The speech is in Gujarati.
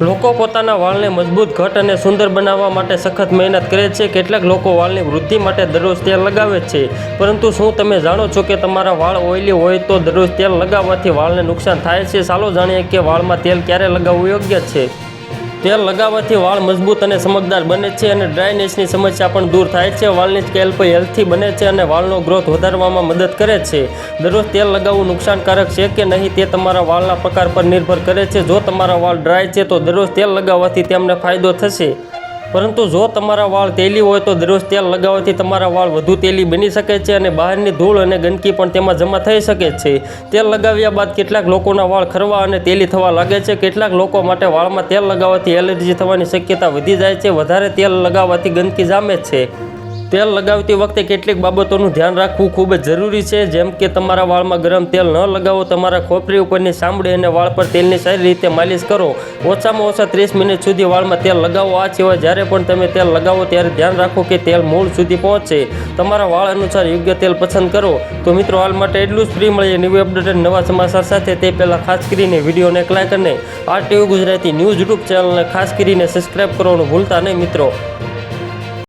લોકો પોતાના વાળને મજબૂત, ઘટ અને સુંદર બનાવવા માટે સખત મહેનત કરે છે. કેટલાક લોકો વાળની વૃદ્ધિ માટે દરરોજ તેલ લગાવે છે. પરંતુ શું તમે જાણો છો કે તમારા વાળ ઓઇલી હોય તો દરરોજ તેલ લગાવવાથી વાળને નુકસાન થાય છે? ચાલો જાણીએ કે વાળમાં તેલ ક્યારે લગાવવું યોગ્ય છે. તેલ લગાવવાથી વાળ મજબૂત અને ચમકદાર બને છે અને ડ્રાયનેસની સમસ્યા પણ દૂર થાય છે. વાળની સ્કેલ્પ હેલ્થી બને છે અને વાળનો ગ્રોથ વધારવામાં મદદ કરે છે. દરરોજ તેલ લગાવવું નુકસાનકારક છે કે નહીં તે તમારા વાળના પ્રકાર પર નિર્ભર કરે છે. જો તમારા વાળ ડ્રાય છે તો દરરોજ તેલ લગાવવાથી તેમને ફાયદો થશે. પરંતુ જો તમારા વાળ તેલી હોય તો દરરોજ તેલ લગાવવાથી તમારા વાળ વધુ તેલી બની શકે છે અને બહારની ધૂળ અને ગંદકી પણ તેમાં જમા થઈ શકે છે. તેલ લગાવ્યા બાદ કેટલાક લોકોના વાળ ખરવા અને તેલી થવા લાગે છે. કેટલાક લોકો માટે વાળમાં તેલ લગાવવાથી એલર્જી થવાની શક્યતા વધી જાય છે. વધારે તેલ લગાવવાથી ગંદકી જામે છે. તેલ લગાવતી વખતે કેટલીક બાબતોનું ધ્યાન રાખવું ખૂબ જ જરૂરી છે. જેમ કે તમારા વાળમાં ગરમ તેલ ન લગાવો, તમારા ખોપરી ઉપરની ચામડી અને વાળ પર તેલની સારી રીતે માલિશ કરો. ઓછામાં ઓછા ત્રીસ મિનિટ સુધી વાળમાં તેલ લગાવો. આ સિવાય જ્યારે પણ તમે તેલ લગાવો ત્યારે ધ્યાન રાખો કે તેલ મૂળ સુધી પહોંચે. તમારા વાળ અનુસાર યોગ્ય તેલ પસંદ કરો. તો મિત્રો, હાલ માટે એટલું જ. ફ્રી મળીએ નવી અપડેટ નવા સમાચાર સાથે. તે પહેલાં ખાસ કરીને વિડીયોને એક લાઈક અને આ ટીવી ગુજરાતી ન્યૂઝ યુટ્યુબ ચેનલને ખાસ કરીને સબસ્ક્રાઈબ કરવાનું ભૂલતા નહીં મિત્રો.